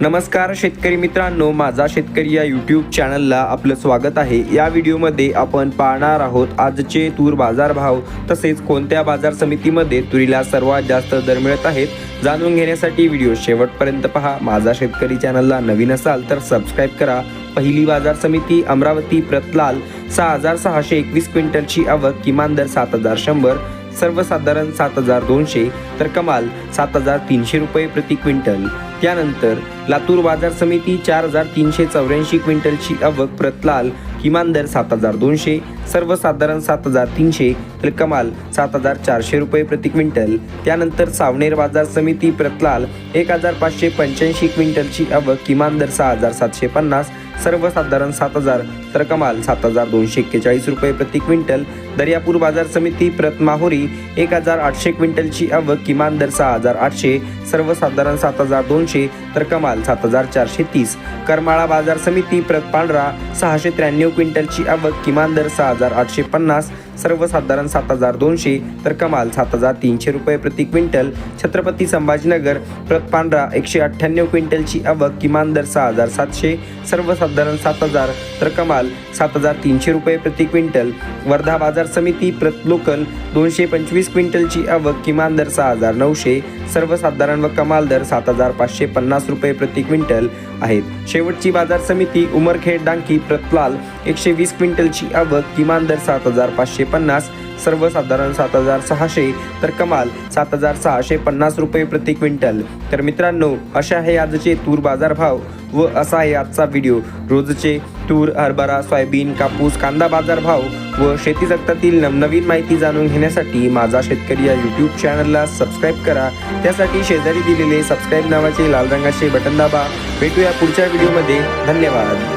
नमस्कार शेतकरी मित्रांनो माझा शेतकरी या यूट्यूब चॅनलला आपलं स्वागत आहे. या व्हिडिओमध्ये आपण पाहणार आहोत आजचे तूर बाजार भाव तसेच कोणत्या बाजार समितीमध्ये तुरीला सर्वात जास्त दर मिळत आहेत जाणून घेण्यासाठी व्हिडिओ शेवटपर्यंत पहा. माझा शेतकरी चॅनलला नवीन असाल तर सबस्क्राईब करा. पहिली बाजार समिती अमरावती प्रतलाल सहा हजार सहाशे एकवीस क्विंटलची आवक किमान दर सात हजार शंभर सर्वसाधारण सात हजार दोनशे तर कमाल सात हजार तीनशे रुपये प्रति क्विंटल. त्यानंतर लातूर बाजार समिती चार हजार तीनशे चौऱ्याऐंशी क्विंटलची आवक प्रतलाल किमान दर सात हजार दोनशे सर्वसाधारण सात हजार तीनशे तर कमाल सात हजार चारशे रुपये प्रति क्विंटल. त्यानंतर सावनेर बाजार समिती प्रतलाल एक हजार पाचशे पंच्याऐंशी क्विंटलची आवक किमान दर सहा हजार सातशे पन्नास सर्वसाधारण सात हजार तर कमाल सात हजार दोनशे एक्केचाळीस रुपये प्रति क्विंटल. दर्यापूर बाजार समिती प्रतमाहोरी एक हजार आठशे क्विंटलची आवक किमान दर सहा हजार आठशे सर्वसाधारण सात हजार दोनशे. तर कमाल. सात हजार चारशे तीस. करमाळा बाजार समिती प्रत पांढरा सहाशे त्र्याण्णव क्विंटलची आवक किमान दर सहा हजार आठशे पन्नास सर्वसाधारण सात हजार दोनशे तर कमाल सात हजार तीनशे रुपये प्रति क्विंटल. छत्रपती संभाजीनगर प्रत पांढरा एकशे अठ्ठ्याण्णव क्विंटलची आवक किमान दर सहा हजार सातशे सर्वसाधारण सात हजार तर कमाल सात हजार तीनशे रुपये प्रति क्विंटल. वर्धा बाजार समिती प्रत लोकल दोनशे पंचवीस क्विंटलची आवक किमान दर सहा हजार नऊशे सर्वसाधारण व कमाल दर सात हजार पाचशे पन्नास रुपये प्रति क्विंटल आहेत. शेवटची बाजार समिती उमरखेड डांकी प्रतलाल एकशे वीस क्विंटलची आवक किमान दर सात हजार पाचशे पन्नास सर्वसाधारण सात हजार सहाशे तर कमाल सात हजार सहाशे पन्नास रुपये प्रति क्विंटल. तर मित्रांनो अशा आहे आजचे तूर बाजार भाव. व असा आहे आजचा व्हिडिओ रोजचे तूर हरभरा सोयाबीन कापूस कांदा बाजार भाव व शेती जगतातील नवनवीन माहिती जाणून घेण्यासाठी माझा शेतकरी या यूट्यूब चॅनलला सबस्क्राईब करा. त्यासाठी शेजारी दिलेले सबस्क्राईब नावाचे लाल रंगाचे बटन दाबा. भेटूया पुढच्या व्हिडिओमध्ये धन्यवाद.